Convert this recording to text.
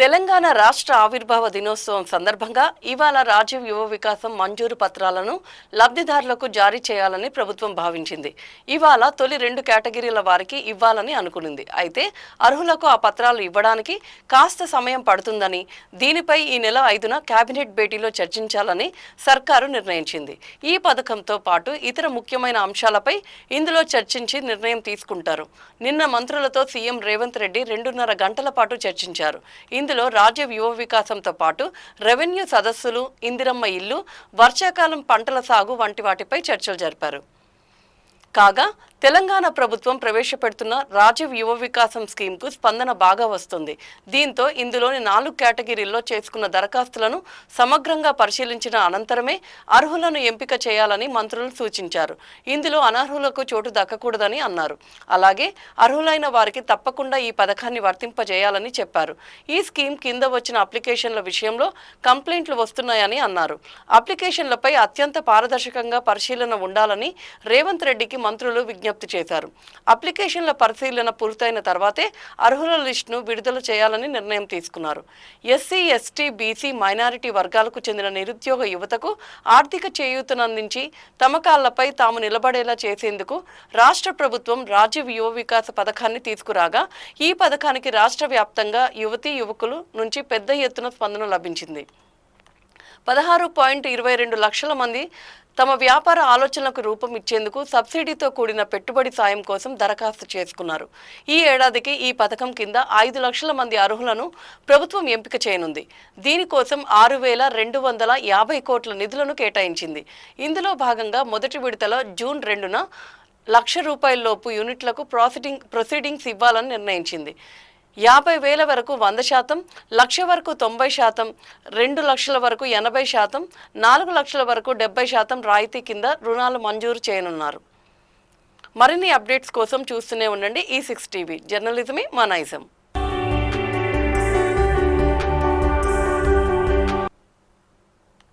తెలంగాణ రాష్ట్ర ఆవిర్భావ దినోత్సవం సందర్భంగా ఇవాళ రాజీవ్ యువ వికాసం మంజూరు పత్రాలను లబ్ధిదారులకు జారీ చేయాలని ప్రభుత్వం భావించింది. ఇవాళ తొలి రెండు కేటగిరీల వారికి ఇవ్వాలని అనుకునింది. అయితే అర్హులకు ఆ పత్రాలు ఇవ్వడానికి కాస్త సమయం పడుతుందని దీనిపై ఈ నెల ఐదున కేబినెట్ భేటీలో చర్చించాలని సర్కారు నిర్ణయించింది. ఈ పథకంతో పాటు ఇతర ముఖ్యమైన అంశాలపై ఇందులో చర్చించి నిర్ణయం తీసుకుంటారు. నిన్న మంత్రులతో సీఎం రేవంత్ రెడ్డి రెండున్నర గంటల పాటు చర్చించారు. ఇందులో రాజ్య యువ వికాసంతో పాటు రెవెన్యూ సదస్సులు ఇందిరమ్మ ఇల్లు వర్షాకాలం పంటల సాగు వంటి వాటిపై చర్చలు జరిపారు. కాగా తెలంగాణ ప్రభుత్వం ప్రవేశపెడుతున్న రాజీవ్ యువ వికాసం స్కీమ్కు స్పందన బాగా వస్తుంది. దీంతో ఇందులోని నాలుగు కేటగిరీల్లో చేసుకున్న దరఖాస్తులను సమగ్రంగా పరిశీలించిన అనంతరమే అర్హులను ఎంపిక చేయాలని మంత్రులు సూచించారు. ఇందులో అనర్హులకు చోటు దక్కకూడదని అన్నారు. అలాగే అర్హులైన వారికి తప్పకుండా ఈ పథకాన్ని వర్తింపజేయాలని చెప్పారు. ఈ స్కీమ్ కింద వచ్చిన అప్లికేషన్ల విషయంలో కంప్లైంట్లు వస్తున్నాయని అన్నారు. అప్లికేషన్లపై అత్యంత పారదర్శకంగా పరిశీలన ఉండాలని రేవంత్ రెడ్డికి మంత్రులు విజ్ఞప్తి చేశారు. అప్లికేషన్ల పరిశీలన పూర్తయిన తర్వాతే అర్హుల లిస్టును విడుదల చేయాలని నిర్ణయం తీసుకున్నారు. ఎస్సీ ఎస్టీ బీసీ మైనారిటీ వర్గాలకు చెందిన నిరుద్యోగ యువతకు ఆర్థిక చేయూతనందించి తమ కాళ్ళపై తాము నిలబడేలా చేసేందుకు రాష్ట్ర ప్రభుత్వం రాజీవ్ యువ వికాస పథకాన్ని తీసుకురాగా ఈ పథకానికి రాష్ట్ర వ్యాప్తంగా యువతీ యువకులు నుంచి పెద్ద ఎత్తున స్పందన లభించింది. పదహారు పాయింట్ ఇరవై రెండు లక్షల మంది తమ వ్యాపార ఆలోచనలకు రూపం ఇచ్చేందుకు సబ్సిడీతో కూడిన పెట్టుబడి సాయం కోసం దరఖాస్తు చేసుకున్నారు. ఈ ఏడాదికి ఈ పథకం కింద ఐదు లక్షల మంది అర్హులను ప్రభుత్వం ఎంపిక చేయనుంది. దీనికోసం ఆరు వేల రెండు వందల యాభై కోట్ల నిధులను కేటాయించింది. ఇందులో భాగంగా మొదటి విడతల జూన్ రెండున లక్ష రూపాయల లోపు యూనిట్లకు ప్రాసిడింగ్ ప్రొసీడింగ్స్ ఇవ్వాలని నిర్ణయించింది. యాభై వేల వరకు వంద శాతం లక్ష వరకు తొంభై శాతం రెండు లక్షల వరకు ఎనభై శాతం నాలుగు లక్షల వరకు డెబ్బై శాతం రాయితీ కింద రుణాలు మంజూరు చేయనున్నారు. మరిన్ని అప్డేట్స్ కోసం చూస్తూనే ఉండండి ఈ సిక్స్ టీవీ జర్నలిజమే మా నైజం.